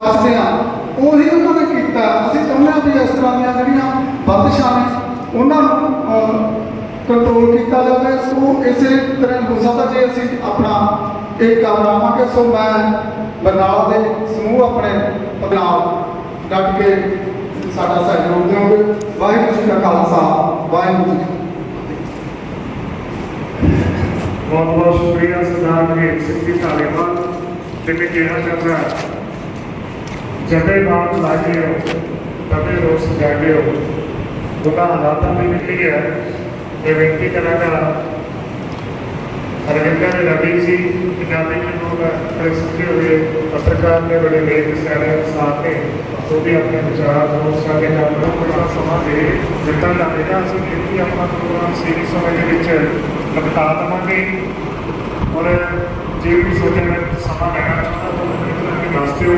ਦੱਸਦੇ ਆ ਉਹੀ ਉਹਨਾਂ ਨੇ ਕੀਤਾ। ਅਸੀਂ ਚਾਹੁੰਦੇ ਹਾਂ ਵੀ ਇਸ ਤਰ੍ਹਾਂ ਦੀਆਂ ਜਿਹੜੀਆਂ ਬੰਦਸ਼ਾਂ ਨੇ, ਉਹਨਾਂ ਨੂੰ ਕੰਟਰੋਲ ਕੀਤਾ ਜਾਵੇ। ਸੋ ਇਸੇ ਤਰ੍ਹਾਂ ਹੋ ਸਕਦਾ ਜੇ ਅਸੀਂ ਆਪਣਾ ਇਹ ਕੰਮ ਲਾਵਾਂਗੇ, ਸੋ ਮੈਂ ਬਰਨਾਲਾ ਦੇ ਸਮੂਹ ਆਪਣੇ ਨਾਲ ਡਟ ਕੇ ਸਾਡਾ ਸਹਿਯੋਗ ਦਿਓਗੇ। ਵਾਹਿਗੁਰੂ ਜੀ ਕਾ ਖਾਲਸਾ, ਵਾਹਿਗੁਰੂ ਜੀ ਬਹੁਤ ਬਹੁਤ ਸ਼ੁਕਰੀਆ ਸਰਦਾਰ ਜੀ ਸਿੰਘ ਜੀ ਧਾਲੀਵਾਲ ਤੇ ਮੈਂ ਕਹਿਣਾ ਚਾਹੁੰਦਾ ਜਦੇ ਬਾਤ ਲਾਗੇ ਹੋ ਤਦੇ ਰੋਸ ਜਾਗੇ ਹੋ ਉਹਦਾ ਹਾਲਾਤਾਂ ਦੀ ਮਿੱਟੀ ਹੈ ਇਹ ਬੇਨਤੀ ਕਰਾਂਗਾ ਅਰਵਿੰਦਰ ਰਵੀ ਜੀ ਪੰਜਾਬੀ ਲੋਕ ਪ੍ਰੈਸ ਹੋਏ। ਪੱਤਰਕਾਰ ਨੇ ਬੜੇ ਲੇਖ ਸਾਰੇ ਸਾਥ ਨੇ ਉਹ ਆਪਣੇ ਵਿਚਾਰ ਨੂੰ ਸਾਡੇ ਨਾਲ ਬੜਾ ਸਮਾਂ ਦੇ ਦਿੱਤਾ ਜਾਵੇਗਾ ਅਸੀਂ ਇਹ ਵੀ ਆਪਣਾ ਪ੍ਰੋਗਰਾਮ ਸੀਰੀ ਸਮੇਂ ਦੇ ਵਿੱਚ ਲਗਤਾ ਦਵਾਂਗੇ। ਔਰ ਜੇ ਵੀ ਸੋਚਣ ਸਮਾਂ ਲੈਣਾ ਚਾਹੁੰਦਾ ਤਾਂ ਮੈਨੂੰ ਕਰਕੇ ਦੱਸ ਦਿਓ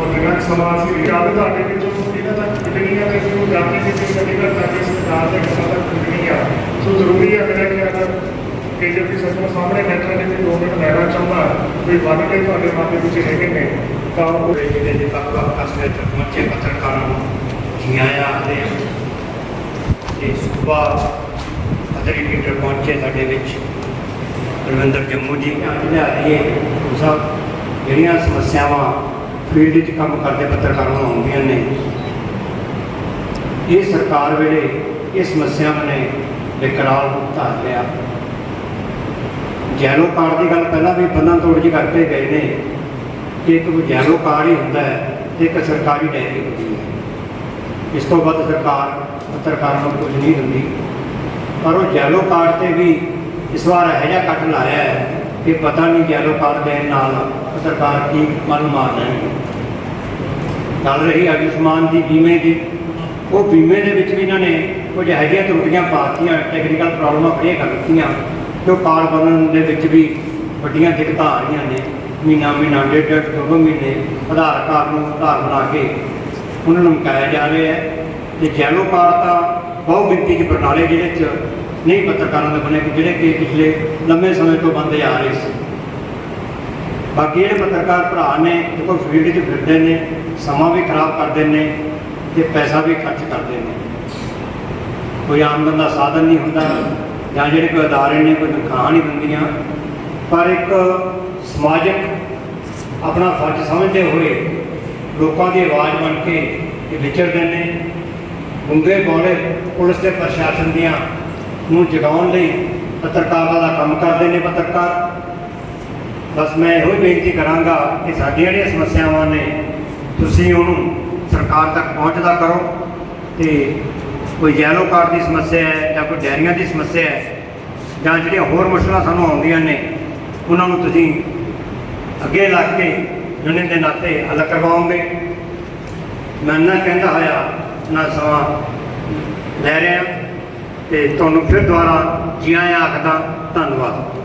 ਔਰ ਜਿੰਨਾ ਕੁ ਸਮਾਂ ਅਸੀਂ ਯਾਦ ਤੁਹਾਡੇ ਵਿੱਚੋਂ ਇਹਨਾਂ ਤੱਕ ਮਿਲਣੀ ਹੈ ਤੇ ਅਸੀਂ ਉਹ ਜਾਣਦੇ ਕਿ ਅਸੀਂ ਕਦੀ ਸਰਕਾਰ ਦੇ ਕਿਸਾਂ ਤੱਕ ਮਿਲਣੀ ਆ। ਸੋ ਜ਼ਰੂਰੀ ਹੈ ਮੇਰਾ ਕਿ ਜੇ ਤੁਸੀਂ ਸਾਡੇ ਸਾਹਮਣੇ ਬੈਠੇ ਨੇ ਦੋ ਮਿੰਟ ਲੈਣਾ ਚਾਹੁੰਦਾ, ਕੋਈ ਵੱਧ ਕੇ ਤੁਹਾਡੇ ਮਨ ਦੇ ਵਿੱਚ ਹੈਗੇ ਨੇ ਤਾਂ ਉਹ ਜਿਹੜੇ ਦੇ ਵੱਖ ਵੱਖ ਅਸਲੇ ਤੱਕ ਪਹੁੰਚੇ ਪੱਤਰਕਾਰਾਂ ਨੂੰ ਜੀ ਆਇਆਂ ਆਖਦੇ ਹਾਂ ਤੇ ਸੂਬਾ ਪੱਤਰੀ ਪਹੁੰਚੇ ਸਾਡੇ ਵਿੱਚ। ਰਵਿੰਦਰ ਜੰਮੂ ਜੀ ਆ ਅੱਜ ਲਿਆਏ ਸਾਹਿਬ ਜਿਹੜੀਆਂ ਸਮੱਸਿਆਵਾਂ ਫੀਲਡ 'ਚ ਕੰਮ ਕਰਦੇ ਪੱਤਰਕਾਰਾਂ ਨੂੰ ਆਉਂਦੀਆਂ ਨੇ। ਇਹ ਸਰਕਾਰ ਵੇਲੇ ਇਹ ਸਮੱਸਿਆਵਾਂ ਨੇ ਬੇਕਰਾਰ ਧਾਰ ਲਿਆ। ਜੈਲੋ ਕਾਰਡ ਦੀ ਗੱਲ ਪਹਿਲਾਂ ਵੀ ਬੰਦਾਂ ਤੋੜ ਜੀ ਕਰਕੇ ਗਏ ਨੇ ਕਿ ਇੱਕ ਜੈਲੋ ਕਾਰਡ ਹੀ ਹੁੰਦਾ ਹੈ ਤੇ ਇੱਕ ਸਰਕਾਰੀ ਡਾਇਰੀ ਹੁੰਦੀ ਹੈ। ਇਸ ਤੋਂ ਵੱਧ ਸਰਕਾਰ ਪੱਤਰਕਾਰਾਂ ਨੂੰ ਕੁਝ ਨਹੀਂ ਦਿੰਦੀ। ਪਰ ਉਹ ਜੈਲੋ ਕਾਰਡ ਤੇ ਵੀ ਇਸ ਵਾਰ ਇਹੋ ਜਿਹਾ ਕੱਟ ਲਾਇਆ ਹੈ ਕਿ ਪਤਾ ਨਹੀਂ ਜੈਲੋ ਕਾਰਡ ਦੇਣ ਨਾਲ ਸਰਕਾਰ ਕੀ ਮਨ ਮਾਰ ਲੈਣਗੇ। ਗੱਲ ਰਹੀ ਆਯੁਸ਼ਮਾਨ ਦੀ ਬੀਮੇ ਦੀ। ਉਹ ਬੀਮੇ ਦੇ ਵਿੱਚ ਵੀ ਇਹਨਾਂ ਨੇ ਕੁਝ ਇਹੋ ਜਿਹੀਆਂ ਤਰੁੱਟੀਆਂ ਪਾਤੀਆਂ ਟੈਕਨੀਕਲ ਪ੍ਰੋਬਲਮਾਂ ਖੜੀਆਂ ਕਰ ਦਿੱਤੀਆਂ, ਜੋ ਕਾਰਡ ਬਣਨ ਦੇ ਵਿੱਚ ਵੀ ਵੱਡੀਆਂ ਦਿੱਕਤਾਂ ਆ ਰਹੀਆਂ ਨੇ। ਮਹੀਨਾ ਮਹੀਨਾ, ਡੇਢ ਡੇਢ, ਦੋ ਦੋ ਮਹੀਨੇ ਆਧਾਰ ਕਾਰਡ ਨੂੰ ਆਧਾਰ ਬਣਾ ਕੇ ਉਹਨਾਂ ਨੂੰ ਮੁਕਾਇਆ ਜਾ ਰਿਹਾ ਹੈ। ਤੇ ਜੈਲੋ ਕਾਰਡ ਤਾਂ ਬਹੁ ਗਿਣਤੀ 'ਚ ਬਰਨਾਲੇ ਜ਼ਿਲ੍ਹੇ 'ਚ ਨਹੀਂ ਪੱਤਰਕਾਰਾਂ ਦੇ ਬਣੇ ਜਿਹੜੇ ਕਿ ਪਿਛਲੇ ਲੰਮੇ ਸਮੇਂ ਤੋਂ ਬੰਦੇ ਆ ਰਹੇ ਸੀ। ਬਾਕੀ ਜਿਹੜੇ ਪੱਤਰਕਾਰ ਭਰਾ ਨੇ ਦੇਖੋ ਫੀਲਡ 'ਚ ਫਿਰਦੇ ਨੇ, ਸਮਾਂ ਵੀ ਖਰਾਬ ਕਰਦੇ ਨੇ ਤੇ ਪੈਸਾ ਵੀ ਖਰਚ ਕਰਦੇ ਨੇ। ਕੋਈ ਆਮਦਨ ਦਾ ਸਾਧਨ ਨਹੀਂ ਹੁੰਦਾ ਜਾਂ ਜਿਹੜੇ ਕੋਈ ਅਦਾਰੇ ਨੇ, ਕੋਈ ਤਨਖਾਹ ਨਹੀਂ ਦਿੰਦੀਆਂ। ਪਰ ਇੱਕ ਸਮਾਜਿਕ ਆਪਣਾ ਫਰਜ਼ ਸਮਝਦੇ ਹੋਏ ਲੋਕਾਂ ਦੀ ਆਵਾਜ਼ ਬਣ ਕੇ ਵਿਚਰਦੇ ਨੇ। ਗੁੰਗੇ ਬੋਲੇ ਪੁਲਿਸ ਤੇ ਪ੍ਰਸ਼ਾਸਨ ਦੀਆਂ ਨੂੰ ਜਗਾਉਣ ਲਈ ਪੱਤਰਕਾਰਾਂ ਦਾ ਕੰਮ ਕਰਦੇ ਨੇ ਪੱਤਰਕਾਰ। ਬਸ ਮੈਂ ਇਹੋ ਹੀ ਬੇਨਤੀ ਕਰਾਂਗਾ ਕਿ ਸਾਡੀਆਂ ਜਿਹੜੀਆਂ ਸਮੱਸਿਆਵਾਂ ਨੇ, ਤੁਸੀਂ ਉਹਨੂੰ ਸਰਕਾਰ ਤੱਕ ਪਹੁੰਚਦਾ ਕਰੋ ਤੇ ਕੋਈ ਯੈਲੋ ਕਾਰਡ ਦੀ ਸਮੱਸਿਆ ਹੈ ਜਾਂ ਕੋਈ ਡੈਰੀਆਂ ਦੀ ਸਮੱਸਿਆ ਹੈ ਜਾਂ ਜਿਹੜੀਆਂ ਹੋਰ ਮੁਸ਼ਕਲਾਂ ਸਾਨੂੰ ਆਉਂਦੀਆਂ ਨੇ, ਉਹਨਾਂ ਨੂੰ ਤੁਸੀਂ ਅੱਗੇ ਲੱਗ ਕੇ ਯੂਨੀਅਨ ਦੇ ਨਾਤੇ ਹੱਲ ਕਰਵਾਓਗੇ। ਮੈਂ ਨਾ ਕਹਿੰਦਾ ਹੋਇਆ ਨਾ ਸਮਾਂ ਲੈ ਰਿਹਾ ਤੇ ਤੁਹਾਨੂੰ ਫਿਰ ਦੁਬਾਰਾ ਜੀ ਆਇਆਂ ਆਖਦਾ ਧੰਨਵਾਦ।